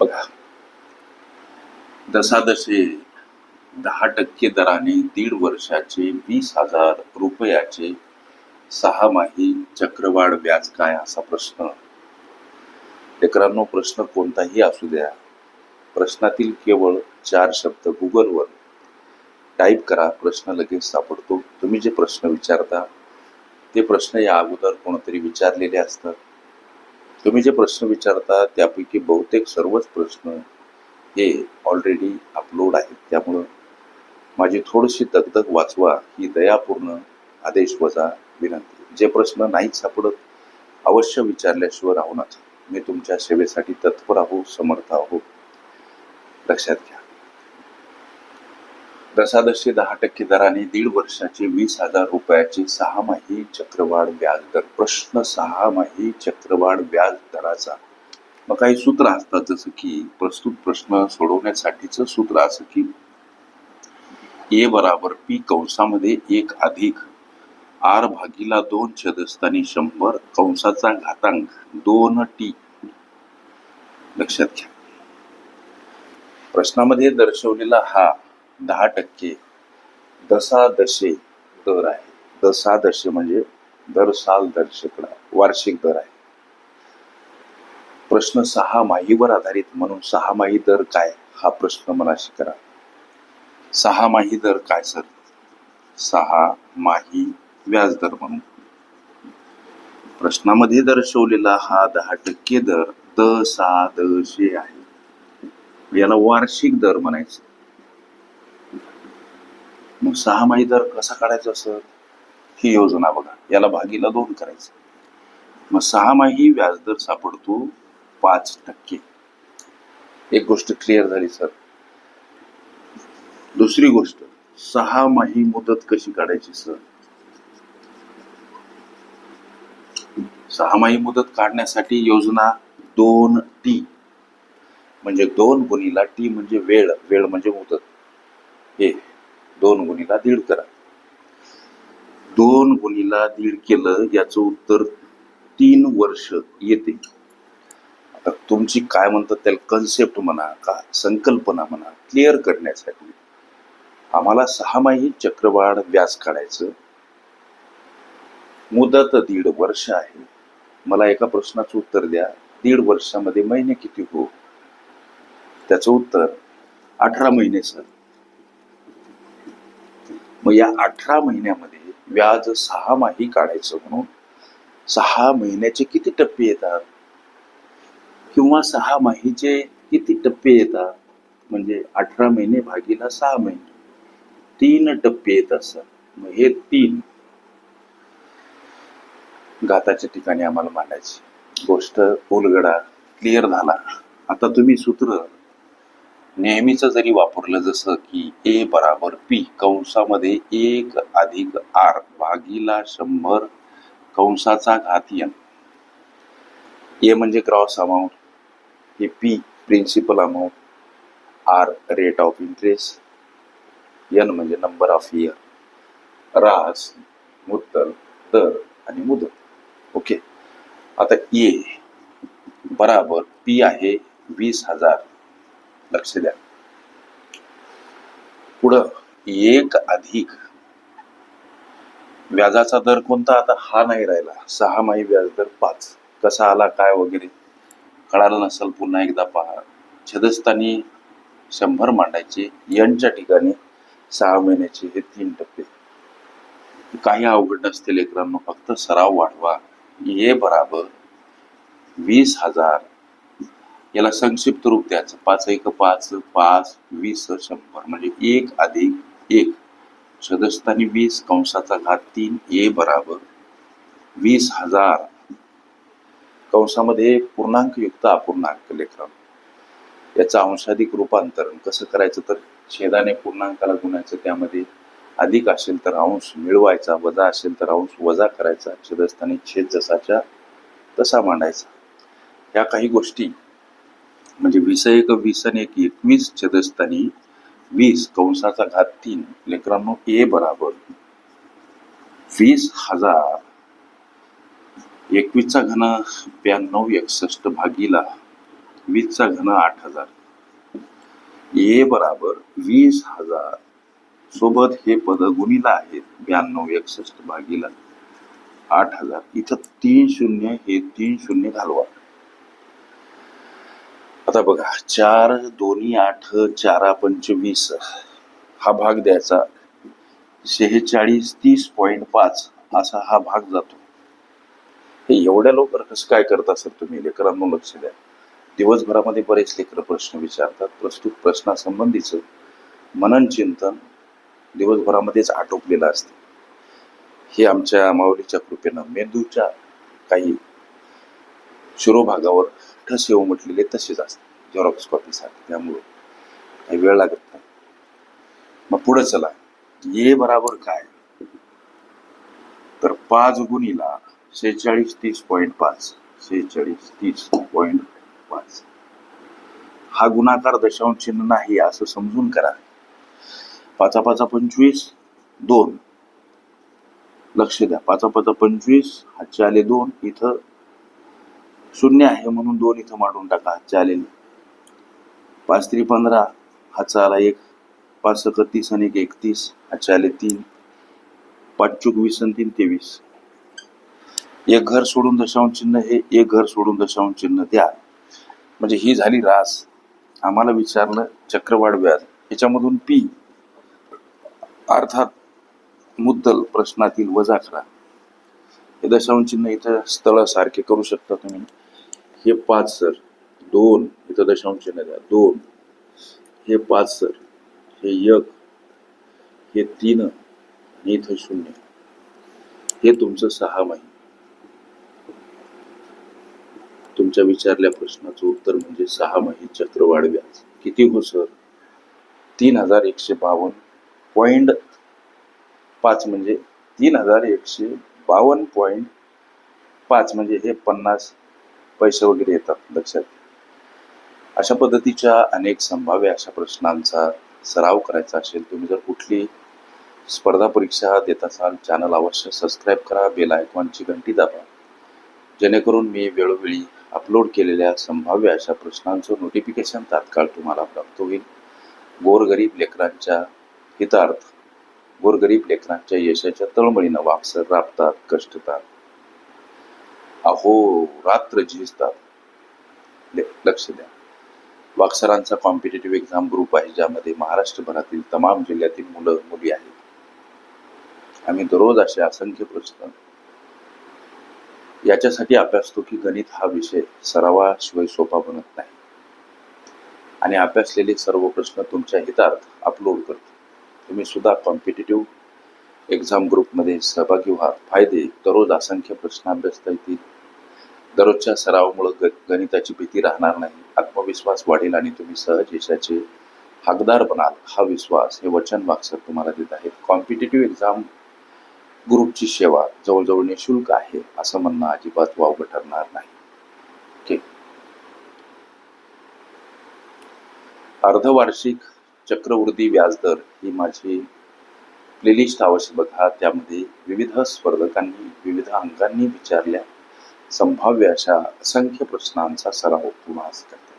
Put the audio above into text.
बघा. दसादशे दहा टक्के दराने दीड वर्षाचे वीस हजार रुपयाचे सहामाही चक्रवाढ व्याज काय असा प्रश्न? लेकरांनो प्रश्न कोणताही असू द्या. प्रश्नातील केवळ चार शब्द गुगलवर टाईप करा प्रश्न लगेच सापडतो. तुम्ही जे प्रश्न विचारता ते प्रश्न या अगोदर कोणतरी विचारलेले असतात. तुम्ही जे प्रश्न विचारता त्यापैकी बहुतेक सर्वच प्रश्न हे ऑलरेडी अपलोड आहेत. त्यामुळं माझी थोडीशी दगदग वाचवा ही दयापूर्ण आदेश वजा विनंती. जे प्रश्न नाहीच सापडत अवश्य विचारल्याशिवाय राहू नका. मी तुमच्या सेवेसाठी तत्पर आहो समर्थ आहो लक्षात घ्या. दशादशे दहा टक्के दराने दीड वर्षाचे वीस हजार रुपयाचे सहामाही चक्रवाढ व्याज दर. प्रश्न सहामाही चक्रवाढ व्याज दराचा. मग काही सूत्र असतात जसं की प्रस्तुत प्रश्न सोडवण्यासाठीचं सूत्र असं की ए बराबर पी कंसामध्ये एक अधिक आर भागीला दोन छदस्थानी शंभर कंसाचा घातांक दोन टी. लक्षात घ्या. प्रश्नामध्ये दर्शवलेला हा दहा टक्के दशादशे दर आहे. दशादशे म्हणजे दर साल दर शेकडा वार्षिक दर आहे. प्रश्न सहा माहीवर आधारित म्हणून सहा माही दर काय? हा प्रश्न मनाशी करा. सहा माही दर काय सर? सहा माही व्याजदर म्हणून. प्रश्नामध्ये दर्शवलेला हा दहा टक्के दर द सा द शे आहे. याला वार्षिक दर म्हणायचं. मग सहामाही दर कसा काढायचा सर? ही योजना बघा. याला भागीला दोन करायचं. मग सहामाही व्याजदर सापडतो पाच टक्के. एक गोष्ट क्लिअर झाली सर. दुसरी गोष्ट सहा माही मुदत कशी काढायची सर? सहामाही मुदत काढण्यासाठी योजना दोन टी म्हणजे दोन गुणीला टी म्हणजे वेळ. वेळ म्हणजे मुदत. हे दोन गुणीला दीड करा. दोन गुणीला दीड केलं याचं उत्तर तीन वर्ष येते. आता तुमची काय म्हणतात त्याला कन्सेप्ट म्हणा का संकल्पना म्हणा क्लिअर करण्यासाठी आम्हाला सहामाही चक्रवाढ व्याज काढायचं. मुदत दीड वर्ष आहे. मला एका प्रश्नाचं उत्तर द्या. दीड वर्षामध्ये महिने किती हो? त्याचं उत्तर अठरा महिने सर. मग या अठरा महिन्यामध्ये व्याज सहा माही काढायचं म्हणून सहा महिन्याचे किती टप्पे येतात? किंवा सहा माहीचे किती टप्पे येतात? म्हणजे अठरा महिने भागीला सहा महिने. तीन टप्पे येत असतात. मग हे तीन घाताच्या ठिकाणी आम्हाला मांडायची. गोष्ट उलगडा क्लिअर झाला. आता तुम्ही सूत्र नेहमीचं जरी वापरलं जसं की ए बराबर पी कंसामध्ये एक अधिक आर भागीला शंभर कंसाचा घात यन. ए म्हणजे क्रॉस अमाऊंट. हे P principal amount. R rate of interest. N म्हणजे नंबर ऑफ इयर. रास मुद्दल दर आणि मुदत. ओके. आता ए बराबर पी आहे वीस हजार. लक्ष द्या. पुढं एक अधिक. व्याजाचा दर कोणता? आता हा नाही राहिला. सहा माही व्याज दर पाच. कसा आला काय वगैरे? कळालं नसेल पुन्हा एकदा पहा. छदस्थानी शंभर मांडायचे. यांच्या ठिकाणी सहा महिन्याचे हे तीन टप्पे. काही अवघड नसते लेकरांनो. फक्त सराव वाढवा. ये बराबर. वीस हजार याला संक्षिप्त रूप द्यायचं. पाच एक पाच पाच वीस शंभर. म्हणजे एक अधिक एक. सदस्थानी वीस कंसाचा घात तीन. ए बराबर वीस हजार. कंसामध्ये पूर्णांक युक्त अपूर्णांक लेखन. याचं अंशाधिक रूपांतरण कसं करायचं तर छेदाने पूर्णांकाला गुणायचं त्यामध्ये अधिक असेल तर अंश मिळवायचा वजा असेल तर अंश वजा करायचा छेदस्थानी छेद जसाच्या तसा मांडायचा. या काही गोष्टी म्हणजे वीस एक वीस आणि एक एकवीस छेदस्थानी वीस कंसाचा घात तीन. लेकरांनो ए बराबर. वीस हजार. एकवीसचा घन ब्याण्णव एकसष्ट भागीला वीसचा घन आठ हजार. ए बराबर वीस हजार. सोबत हे पद गुणीला आहेत ब्याण्णव एकसष्ट भागीला आठ हजार. इथं तीन शून्य हे तीन शून्य घालवा. आता बघा चार दोन्ही आठ चारा पंचवीस हा भाग द्यायचा. शेहेचाळीस तीस पॉईंट पाच असा हा भाग जातो. हे एवढ्या लवकर कसं काय करता सर तुम्ही लेकरांना लक्ष द्या. दिवसभरामध्ये बरेच लेकर प्रश्न विचारतात प्रस्तुत प्रश्नासंबंधीचं मनन चिंतन दिवसभरामध्येच आटोपलेलं असतं. हे आमच्या माऊलीच्या कृपेनं मेंदूच्या काही शिरोभागावर ठस येऊ म्हटलेले तसेच असते झेरॉक्स कॉपीसाठी त्यामुळं काही वेळ लागत नाही. मग पुढे चला. ये बराबर काय? तर पाच गुणीला शेहेचाळीस तीस पॉईंट पाच. शेहेचाळीस तीस पॉईंट पाच. हा गुणाकार दशांश चिन्ह नाही असं समजून करा. पाचा पाचा पंचवीस दोन. लक्ष द्या. पाचा पाचा पंचवीस हातचे आले दोन. इथं शून्य आहे म्हणून दोन इथं मांडून टाका चालेल. पाच त्रि पंधरा हा आला एक. पाच सक तीस आणि एक एकतीस हा आले तीन. पाच चूक वीस आणि तीन तेवीस. एक घर सोडून दशांश चिन्ह हे एक घर सोडून दशांश चिन्ह द्या. म्हणजे ही झाली रास. आम्हाला विचारलं चक्रवाढ व्याज. याच्यामधून पी. अर्थात मुद्दल प्रश्नातील वजा करा. हे दशांश चिन्ह इथं स्थळासारखे करू शकता तुम्ही. हे पाच सर. दोन इथं दशांश चिन्ह द्या. दोन. हे पाच सर. हे एक. हे तीन आणि इथं शून्य. हे तुमचं सहा माही तुमच्या विचारल्या प्रश्नाचं उत्तर म्हणजे सहा माही चक्रवाढ व्याज. किती हो सर? तीन हजार एकशे बावन्न. पॉइंट पाच म्हणजे तीन हजार एकशे बावन्न पॉईंट पाच म्हणजे हे पन्नास पैसे वगैरे येतात लक्षात अशा पद्धतीच्या अनेक संभाव्य अशा प्रश्नांचा सराव करायचा असेल तुम्ही जर कुठली स्पर्धा परीक्षा देत असाल चॅनल अवश्य सबस्क्राईब करा बेल आयकॉनची घंटी दाबा. जेणेकरून मी वेळोवेळी अपलोड केलेल्या संभाव्य अशा प्रश्नांचं नोटिफिकेशन तात्काळ तुम्हाला प्राप्त होईल. गोरगरीब लेकरांच्या हितार्थ गोरगरीब लेखनाच्या यशाच्या तळमळीनं वापसर राबतात कष्टतात. अहो रात्र झिजतात. लक्ष द्या. वाक्सरांचा कॉम्पिटेटिव्ह एक्झाम ग्रुप आहे ज्यामध्ये महाराष्ट्रभरातील तमाम जिल्ह्यातील मुलं मुली आहेत. आम्ही दररोज असे असंख्य प्रश्न. याच्यासाठी अभ्यासतो की गणित हा विषय सरावाशिवाय सोपा बनत नाही. आणि अभ्यासलेले सर्व प्रश्न तुमच्या हितार्थ अपलोड करतो. तुम्ही सुद्धा कॉम्पिटेटिव्ह एक्झाम ग्रुपमध्ये सहभागी व्हा. फायदे दररोज असंख्य प्रश्न अभ्यासता येतील. दररोजच्या सरावामुळे ग गणिताची भीती राहणार नाही. आत्मविश्वास वाढेल आणि तुम्ही सहज यशाचे हकदार बनाल. हा विश्वास हे वचन वाक्सर तुम्हाला देत आहेत. कॉम्पिटेटिव्ह एक्झाम ग्रुपची सेवा जवळजवळ निशुल्क आहे असं म्हणणं अजिबात वावगं ठरणार नाही. ठीक अर्धवार्षिक चक्रवृद्धी व्याजदर ही माझी प्लेलिस्ट अवश्य बघा. त्यामध्ये विविध स्पर्धकांनी विविध अंकांनी विचारल्या. संभाव्य अशा असंख्य प्रश्नांचा सराव तुम्हाला करा